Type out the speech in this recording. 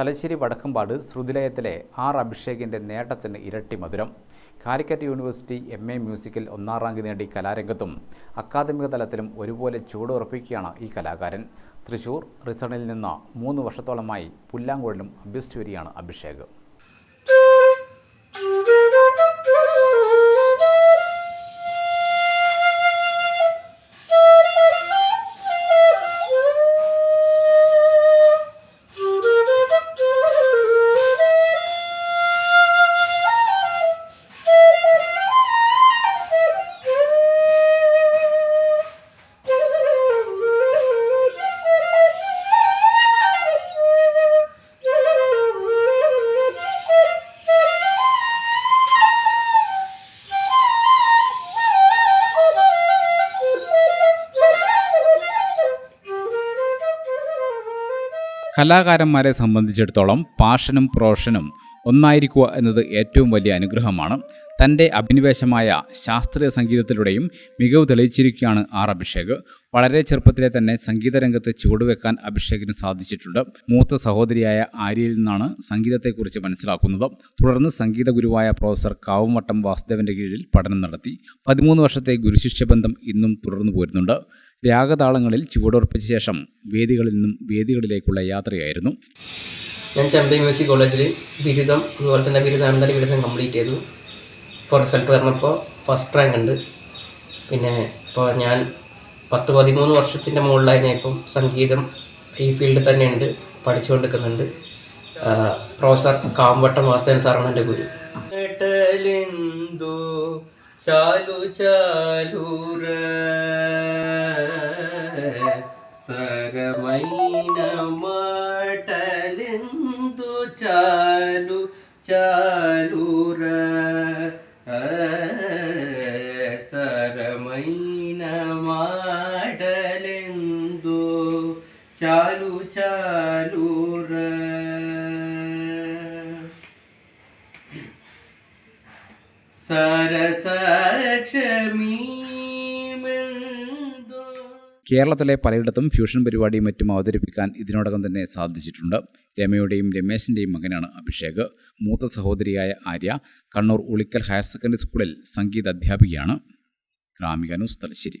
Thalassery Vadakkambad ശ്രുതിലയത്തിലെ R അഭിഷേകിന്റെ നേട്ടത്തിന് ഇരട്ടി മധുരം. കാലിക്കറ്റ് യൂണിവേഴ്സിറ്റി എം എ മ്യൂസിക്കിൽ ഒന്നാം റാങ്ക് നേടി കലാരംഗത്തും അക്കാദമിക തലത്തിലും ഒരുപോലെ ചുവടുറപ്പിക്കുകയാണ് ഈ കലാകാരൻ. തൃശൂർ റിസണിൽ നിന്ന് മൂന്ന് വർഷത്തോളമായി പുല്ലാങ്കോഴിലും അഭ്യസിച്ചു വരികയാണ് അഭിഷേക്. കലാകാരന്മാരെ സംബന്ധിച്ചിടത്തോളം പാഷനും പ്രോഷനും ഒന്നായിരിക്കുക എന്നത് ഏറ്റവും വലിയ അനുഗ്രഹമാണ്. തന്റെ അഭിനിവേശമായ ശാസ്ത്രീയ സംഗീതത്തിലൂടെയും മികവ് തെളിയിച്ചിരിക്കുകയാണ് ആർ അഭിഷേക്. വളരെ ചെറുപ്പത്തിലെ തന്നെ സംഗീത രംഗത്ത് ചുവടുവെക്കാൻ അഭിഷേകിന് സാധിച്ചിട്ടുണ്ട്. മൂത്ത സഹോദരിയായ ആര്യയിൽ നിന്നാണ് സംഗീതത്തെക്കുറിച്ച് മനസ്സിലാക്കുന്നത്. തുടർന്ന് സംഗീത ഗുരുവായ പ്രൊഫസർ കാവുംവട്ടം വാസുദേവന്റെ കീഴിൽ പഠനം നടത്തി. പതിമൂന്ന് വർഷത്തെ ഗുരുശിഷ്യബന്ധം ഇന്നും തുടർന്നു പോരുന്നുണ്ട്. രാഗതാളങ്ങളിൽ ചുവടുറപ്പിച്ച ശേഷം വേദികളിൽ നിന്നും വേദികളിലേക്കുള്ള യാത്രയായിരുന്നു. ഞാൻ ചെമ്പൈ മ്യൂസിക് കോളേജിൽ ബിരുദം അതുപോലെ തന്നെ ബിരുദാനന്തര ബിരുദം കംപ്ലീറ്റ് ചെയ്തു. ഇപ്പോൾ റിസൾട്ട് വന്നപ്പോൾ ഫസ്റ്റ് റാങ്ക് ഉണ്ട്. പിന്നെ ഇപ്പോൾ ഞാൻ പത്ത് പതിമൂന്ന് വർഷത്തിന്റെ മുകളിലായി ഞാൻ ഇപ്പം സംഗീതം ഈ ഫീൽഡിൽ തന്നെ ഉണ്ട് പഠിച്ചുകൊണ്ടിരിക്കുന്നുണ്ട് പ്രൊഫസർ കാമ്പട്ടം വാസ്തവൻ സാറാണ് എന്റെ ഗുരു. ചാലു ചാലൂര సరమైన మాటలెందు చాలు చాలురా సరమైన మాటలెందు చాలు చాలురా సరసక్షమీ കേരളത്തിലെ പലയിടത്തും ഫ്യൂഷൻ പരിപാടിയും മറ്റും അവതരിപ്പിക്കാൻ ഇതിനോടകം തന്നെ സാധിച്ചിട്ടുണ്ട്. രമയുടെയും രമേശിന്റെയും മകനാണ് അഭിഷേക്. മൂത്ത സഹോദരിയായ ആര്യ കണ്ണൂർ ഉളിക്കൽ ഹയർ സെക്കൻഡറി സ്കൂളിൽ സംഗീത അധ്യാപികയാണ് Gramika news Thalassery.